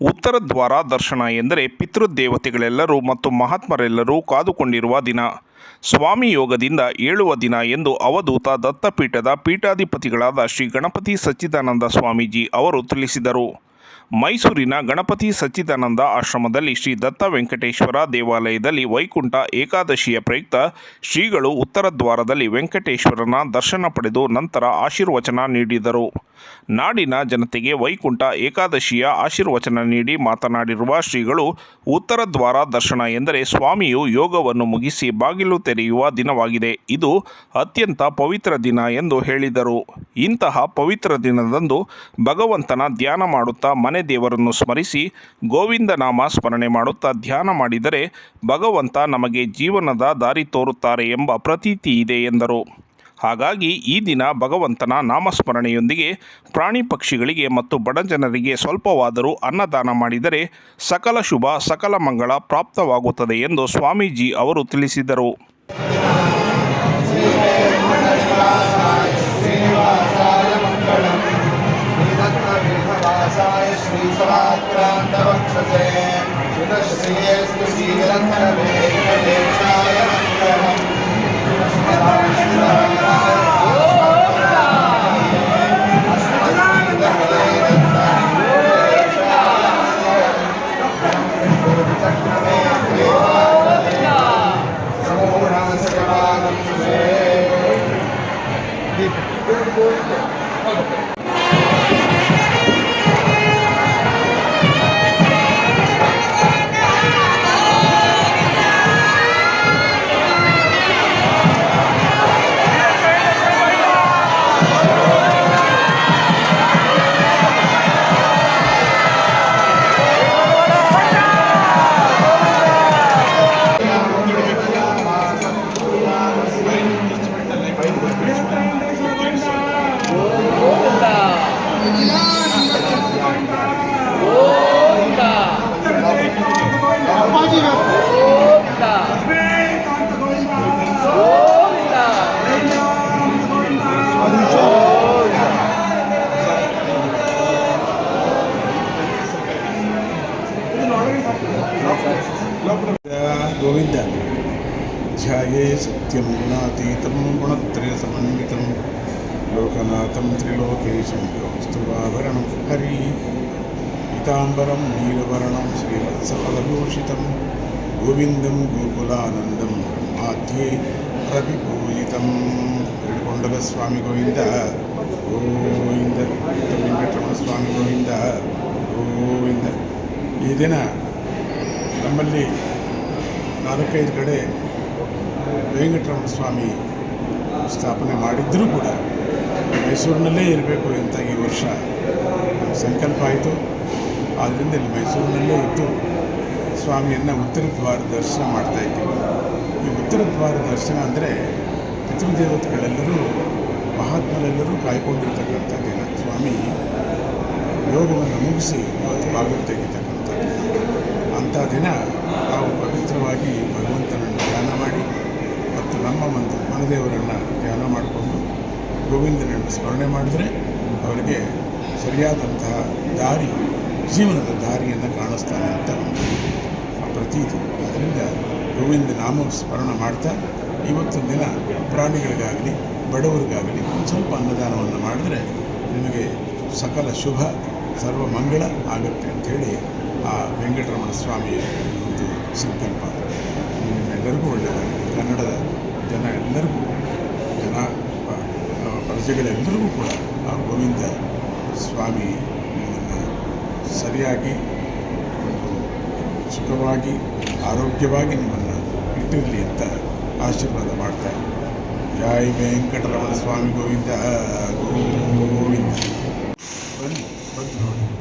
ಉತ್ತರ ದ್ವಾರ ದರ್ಶನ ಎಂದರೆ ಪಿತೃದೇವತೆಗಳೆಲ್ಲರೂ ಮತ್ತು ಮಹಾತ್ಮರೆಲ್ಲರೂ ಕಾದುಕೊಂಡಿರುವ ದಿನ. ಸ್ವಾಮಿ ಯೋಗದಿಂದ ಏಳುವ ದಿನ ಎಂದು ಅವಧೂತ ದತ್ತಪೀಠದ ಪೀಠಾಧಿಪತಿಗಳಾದ ಶ್ರೀ ಗಣಪತಿ ಸಚ್ಚಿದಾನಂದ ಸ್ವಾಮೀಜಿ ಅವರು ತಿಳಿಸಿದರು. ಮೈಸೂರಿನ ಗಣಪತಿ ಸಚ್ಚಿದಾನಂದ ಆಶ್ರಮದಲ್ಲಿ ಶ್ರೀ ದತ್ತ ವೆಂಕಟೇಶ್ವರ ದೇವಾಲಯದಲ್ಲಿ ವೈಕುಂಠ ಏಕಾದಶಿಯ ಪ್ರಯುಕ್ತ ಶ್ರೀಗಳು ಉತ್ತರ ದ್ವಾರದಲ್ಲಿ ವೆಂಕಟೇಶ್ವರನ ದರ್ಶನ ಪಡೆದು ನಂತರ ಆಶೀರ್ವಚನ ನೀಡಿದರು. ನಾಡಿನ ಜನತೆಗೆ ವೈಕುಂಠ ಏಕಾದಶಿಯ ಆಶೀರ್ವಚನ ನೀಡಿ ಮಾತನಾಡಿರುವ ಶ್ರೀಗಳು, ಉತ್ತರ ದ್ವಾರ ದರ್ಶನ ಎಂದರೆ ಸ್ವಾಮಿಯು ಯೋಗವನ್ನು ಮುಗಿಸಿ ಬಾಗಿಲು ತೆರೆಯುವ ದಿನವಾಗಿದೆ. ಇದು ಅತ್ಯಂತ ಪವಿತ್ರ ದಿನ ಎಂದು ಹೇಳಿದರು. ಇಂತಹ ಪವಿತ್ರ ದಿನದಂದು ಭಗವಂತನ ಧ್ಯಾನ ಮಾಡುತ್ತಾ ಮನೆ ದೇವರನ್ನು ಸ್ಮರಿಸಿ ಗೋವಿಂದ ನಾಮ ಸ್ಮರಣೆ ಮಾಡುತ್ತಾ ಧ್ಯಾನ ಮಾಡಿದರೆ ಭಗವಂತ ನಮಗೆ ಜೀವನದ ದಾರಿ ತೋರುತ್ತಾರೆ ಎಂಬ ಪ್ರತೀತಿ ಇದೆ ಎಂದರು. ಹಾಗಾಗಿ ಈ ದಿನ ಭಗವಂತನ ನಾಮಸ್ಮರಣೆಯೊಂದಿಗೆ ಪ್ರಾಣಿ ಪಕ್ಷಿಗಳಿಗೆ ಮತ್ತು ಬಡ ಜನರಿಗೆ ಸ್ವಲ್ಪವಾದರೂ ಅನ್ನದಾನ ಮಾಡಿದರೆ ಸಕಲ ಶುಭ ಸಕಲ ಮಂಗಳ ಪ್ರಾಪ್ತವಾಗುತ್ತದೆ ಎಂದು ಸ್ವಾಮೀಜಿ ಅವರು ತಿಳಿಸಿದರು ಧ್ಯಾಯೇ ಸತ್ಯಂ ಗುಣಾತೀತಂ ಗುಣತ್ರಯಸಮನ್ವಿತಂ ಲೋಕನಾಥಂ ತ್ರಿಲೋಕೇಶಂ ಕೌಸ್ತುಭಾಭರಣಂ ಹರಿ ಪೀತಾಂಬರಂ ನೀಲವರ್ಣಂ ಶ್ರೀವತ್ಸಫಲಭೂಷಿತಂ ಗೋವಿಂದಂ ಗೋಕುಲಾನಂದಂ ಬ್ರಹ್ಮಾಧ್ಯೆ ಪ್ರವಿಪೂಜಿತಂ ಹಿಡ್ಕೊಂಡಲ ಸ್ವಾಮಿ ಗೋವಿಂದ ಗೋವಿಂದ ವೆಂಕಟರಮಣ ಸ್ವಾಮಿ ಗೋವಿಂದ ಗೋವಿಂದ ಈ ದಿನ ನಮ್ಮಲ್ಲಿ ನಾಲ್ಕೈದು ಕಡೆ ವೆಂಕಟರಮಣ ಸ್ವಾಮಿ ಸ್ಥಾಪನೆ ಮಾಡಿದ್ದರೂ ಕೂಡ ಮೈಸೂರಿನಲ್ಲೇ ಇರಬೇಕು ಅಂತ ಈ ವರ್ಷ ಸಂಕಲ್ಪ ಆಯಿತು. ಆದ್ದರಿಂದ ಇಲ್ಲಿ ಮೈಸೂರಿನಲ್ಲೇ ಇದ್ದು ಸ್ವಾಮಿಯನ್ನು ಉತ್ತರ ದ್ವಾರ ದರ್ಶನ ಮಾಡ್ತಾ ಇದ್ದೀವಿ. ಈ ಉತ್ತರ ದ್ವಾರ ದರ್ಶನ ಅಂದರೆ ಪಿತೃದೇವತೆಗಳೆಲ್ಲರೂ, ಮಹಾತ್ಮರೆಲ್ಲರೂ ಕಾಯ್ಕೊಂಡಿರ್ತಕ್ಕಂಥ ದಿನ ಸ್ವಾಮಿ ಯೋಗವನ್ನು ಮುಗಿಸಿ ಇವತ್ತು ಬಾಗಿಲು ತೆಗಿತಕ್ಕಂಥ ದಿನ ಅಂಥ ದಿನ ನಾವು ಪವಿತ್ರವಾಗಿ ಮಾಡಿ ಮತ್ತು ನಮ್ಮ ಮಂದಿ ಮನದೇವರನ್ನು ಧ್ಯಾನ ಮಾಡಿಕೊಂಡು ಗೋವಿಂದನನ್ನು ಸ್ಮರಣೆ ಮಾಡಿದರೆ ಅವರಿಗೆ ಸರಿಯಾದಂತಹ ದಾರಿ, ಜೀವನದ ದಾರಿಯನ್ನು ಕಾಣಿಸ್ತಾನೆ ಅಂತ ಪ್ರತೀತಿ. ಅದರಿಂದ ಗೋವಿಂದ ನಾಮ ಸ್ಮರಣ ಮಾಡ್ತಾ ಇವತ್ತು ದಿನ ಪ್ರಾಣಿಗಳಿಗಾಗಲಿ, ಬಡವರಿಗಾಗಲಿ ಒಂದು ಸ್ವಲ್ಪ ಅನ್ನದಾನವನ್ನು ಮಾಡಿದರೆ ನಿಮಗೆ ಸಕಲ ಶುಭ, ಸರ್ವ ಮಂಗಳ ಆಗುತ್ತೆ ಅಂಥೇಳಿ ಆ ವೆಂಕಟರಮಣ ಸ್ವಾಮಿಯ ಒಂದು ಸಂಕಲ್ಪ. ನಿಮ್ಮೆಲ್ಲರಿಗೂ ಒಳ್ಳೆಯದಾಗಲಿ. ಕನ್ನಡದ ಜನ ಎಲ್ಲರಿಗೂ, ಜನ ಪ್ರಜೆಗಳೆಲ್ಲರಿಗೂ ಕೂಡ ಆ ಗೋವಿಂದ ಸ್ವಾಮಿ ನಿಮ್ಮನ್ನು ಸರಿಯಾಗಿ ಒಂದು ಸುಖವಾಗಿ, ಆರೋಗ್ಯವಾಗಿ ನಿಮ್ಮನ್ನು ಇಟ್ಟಿರಲಿ ಅಂತ ಆಶೀರ್ವಾದ ಮಾಡ್ತಾ ಜಾಯಿ ವೆಂಕಟರಮಣ ಸ್ವಾಮಿ ಗೋವಿಂದ ಗೋವಿಂದ. ಬನ್ನಿ, ಬಂದು ನೋಡಿ.